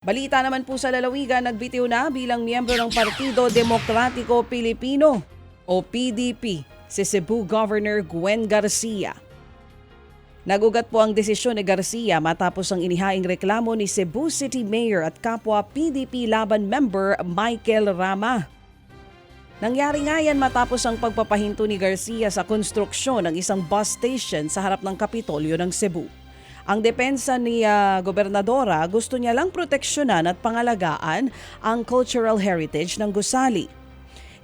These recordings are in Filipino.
Balita naman po sa lalawigan, nagbitiw na bilang miyembro ng Partido Demokratiko Pilipino o PDP si Cebu Governor Gwen Garcia. Nagugat po ang desisyon ni Garcia matapos ang inihaing reklamo ni Cebu City Mayor at kapwa PDP laban member Michael Rama. Nangyari nga yan matapos ang pagpapahinto ni Garcia sa konstruksyon ng isang bus station sa harap ng Kapitolyo ng Cebu. Ang depensa ni ah, gobernadora gusto niya lang proteksyonan at pangalagaan ang cultural heritage ng gusali.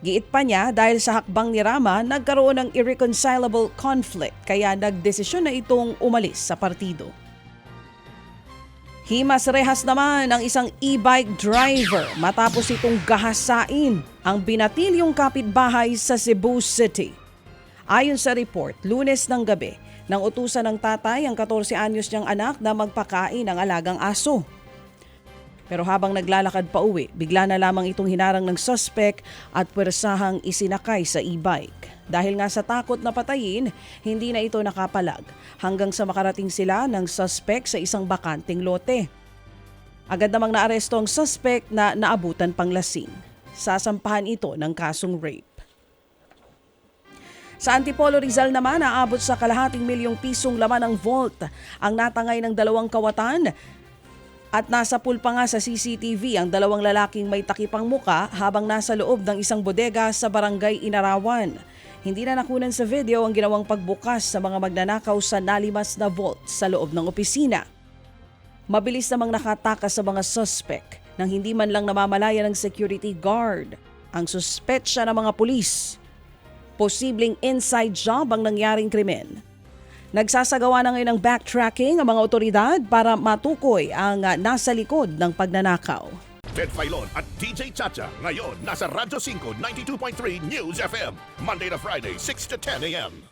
Giit pa niya dahil sa hakbang ni Rama, nagkaroon ng irreconcilable conflict kaya nagdesisyon na itong umalis sa partido. Himas rehas naman ang isang e-bike driver matapos itong gahasain ang binatilyong kapitbahay sa Cebu City. Ayon sa report, lunes ng gabi, nang utusan ng tatay ang 14 anyos niyang anak na magpakain ng alagang aso. Pero habang naglalakad pa uwi, bigla na lamang itong hinarang ng suspect at pwersahang isinakay sa e-bike. Dahil nga sa takot na patayin, hindi na ito nakapalag hanggang sa makarating sila ng suspect sa isang bakanting lote. Agad namang naaresto ang suspect na naabutan pang lasing. Sasampahan ito ng kasong rape. Sa Antipolo Rizal naman, naabot sa kalahating milyong pisong laman ng vault ang natangay ng dalawang kawatan at nasa pool pa nga sa CCTV ang dalawang lalaking may takipang muka habang nasa loob ng isang bodega sa barangay Inarawan. Hindi na nakunan sa video ang ginawang pagbukas sa mga magnanakaw sa nalimas na vault sa loob ng opisina. Mabilis namang nakatakas sa mga suspect nang hindi man lang namamalaya ng security guard. Ang suspetsya ng mga pulis posibleng inside job ang nangyaring krimen. Nagsasagawa na ngayon ng backtracking ang mga otoridad para matukoy ang ah, nasa likod ng pagnanakaw. Ted Filon at DJ Chacha. Ngayon, nasa Radyo 5, 92.3 News FM. Monday to Friday, 6 to 10 a.m.